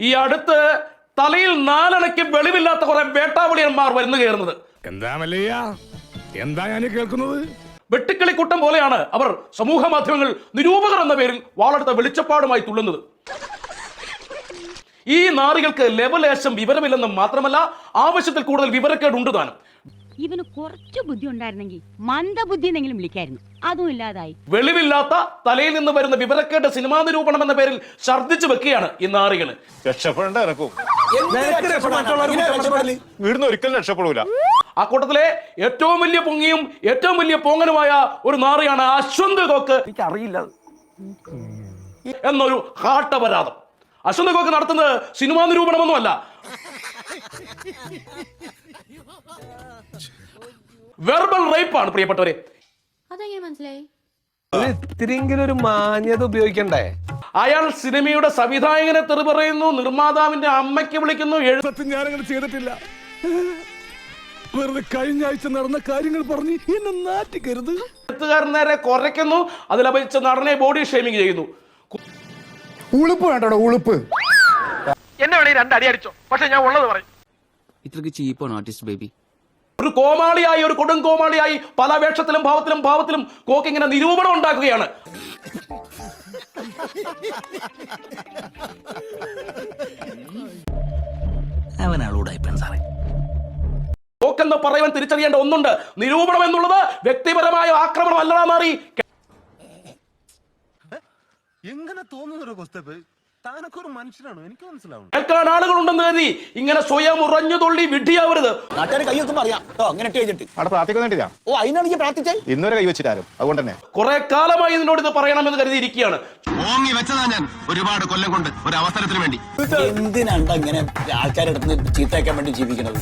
ഈ അടുത്ത് തലയിൽ നാലണയ്ക്ക് വെളിവില്ലാത്ത കുറെ വേട്ടാവളിയന്മാർ വരുന്നു കയറുന്നത്. എന്താ മല്ലയ്യ? എന്താ ഞാൻ കേൾക്കുന്നത്? വെട്ടിക്കളിക്കൂട്ടം പോലെയാണ് അവർ സമൂഹ മാധ്യമങ്ങൾ നിരൂപകർ എന്ന പേരിൽ വാളെടുത്ത വെളിച്ചപ്പാടുമായി തുള്ളുന്നത്. ഈ നാറികൾക്ക് ലെവലേശം വിവരമില്ലെന്നും മാത്രമല്ല ആവശ്യത്തിൽ കൂടുതൽ വിവരക്കേടുണ്ട് താനും. ഇവന് കുറച്ച് ബുദ്ധി ഉണ്ടായിരുന്നെങ്കിൽ മന്ദബുദ്ധി എന്നെങ്കിലും വിളിക്കായിരുന്നു. അതും ഇല്ലാതായി. വെളിവില്ലാത്ത തലയിൽ നിന്ന് വരുന്ന വിവരക്കേട്ട് സിനിമാ നിരൂപണം എന്ന പേരിൽ ഛർദ്ദിച്ചു വെക്കുകയാണ് ഇന്ന് നാറികൾ രക്ഷപ്പെടേണ്ട എനക്കും വീടിന്ന് ഒരിക്കലും രക്ഷപ്പെടൂല. ആ കൂട്ടത്തിലെ ഏറ്റവും വലിയ പൊങ്ങിയും ഏറ്റവും വലിയ പൊങ്ങനുമായ ഒരു നാറിയാണ് അശ്വന്ത് കോക്ക്. എനിക്കറിയില്ല. എന്നൊരു ഹാട്ടപരാധം അശ്വന്ത് കോക്ക് നടത്തുന്നത് സിനിമാ നിരൂപണമൊന്നുമല്ല. വെർബൽ റേപ്പ് ആണ് പ്രിയപ്പെട്ടവരെ. അതെങ്ങനെ മനസ്സിലായി? ഇത്തിരിയെങ്കിലും ഒരു മാന്യത ഉപയോഗിക്കണ്ടേ? അയാൾ സിനിമയുടെ സംവിധായകനെ തെറി പറയുന്നു നിർമ്മാതാവിന്റെ അമ്മയ്ക്ക് വിളിക്കുന്നു എഴു സത്യം ഞാനങ്ങനെ ചെയ്തിട്ടില്ല. വെറുതെ കഴിഞ്ഞ ആഴ്ച നടന്ന കാര്യങ്ങൾ പറഞ്ഞ് എന്നെ നാട്ടിക്കരുത് എഴുത്തുകാരൻ നേരെ കുറയ്ക്കുന്നു അതിലപേക്ഷിച്ച് നടനെ ബോഡി ഷേമിംഗ് ചെയ്യുന്നു. ഉളുപ്പ് വേണ്ടോ ഉളുപ്പ്. എന്നെ വേണേ രണ്ട് അടി അടിച്ചോ പക്ഷെ ഞാൻ ഉള്ളത് പറയും. ഇത്രക്ക് ചീപ്പാണ് ആർട്ടിസ്റ്റ് ബേബി ഒരു കോമാളിയായി ഒരു കൊടും കോമാളിയായി പല വേഷത്തിലും ഭാവത്തിലും ഭാവത്തിലും കോക്ക് ഇങ്ങനെ നിരൂപണം ഉണ്ടാക്കുകയാണ്. കോക്ക് എന്ന് പറയുവാൻ തിരിച്ചറിയേണ്ട ഒന്നുണ്ട്. നിരൂപണം എന്നുള്ളത് വ്യക്തിപരമായ ആക്രമണം അല്ലടാ മാറി. എങ്ങനെ തോന്നുന്നു താനൊക്കെ ഒരു മനുഷ്യനാണോ? എനിക്ക് മനസ്സിലാവും കേൾക്കാൻ ആളുകളുണ്ടെന്ന് കരുതി ഇങ്ങനെ സ്വയം ഉറഞ്ഞു തുള്ളി വിഡ്ഢിയാവരുത്. നാട്ടുകാർ കൈയൊത്തും പറയാം. കേട്ടോ അങ്ങനെ ഇട്ട് കഴിഞ്ഞിട്ട് അവിടെ പ്രാർത്ഥിക്കുന്നില്ല ഓ അതിനാണ് ഈ പ്രാർത്ഥിച്ചേ? ഇന്നുവരെ കൈ വെച്ചിട്ടാരും. അതുകൊണ്ട് തന്നെ. കുറെ കാലമായി ഇതിനോട് ഇത് പറയണമെന്ന് കരുതി ഇരിക്കുകയാണ് ഓങ്ങി വെച്ചതാ ഞാൻ ഒരുപാട് കൊല്ലം കൊണ്ട് ഒരു അവസരത്തിന് വേണ്ടി. എന്തിനാണ്ട ഇങ്ങനെ ആൾക്കാരെ അടുത്ത് ചീത്തയാക്കാൻ വേണ്ടി ജീവിക്കണത്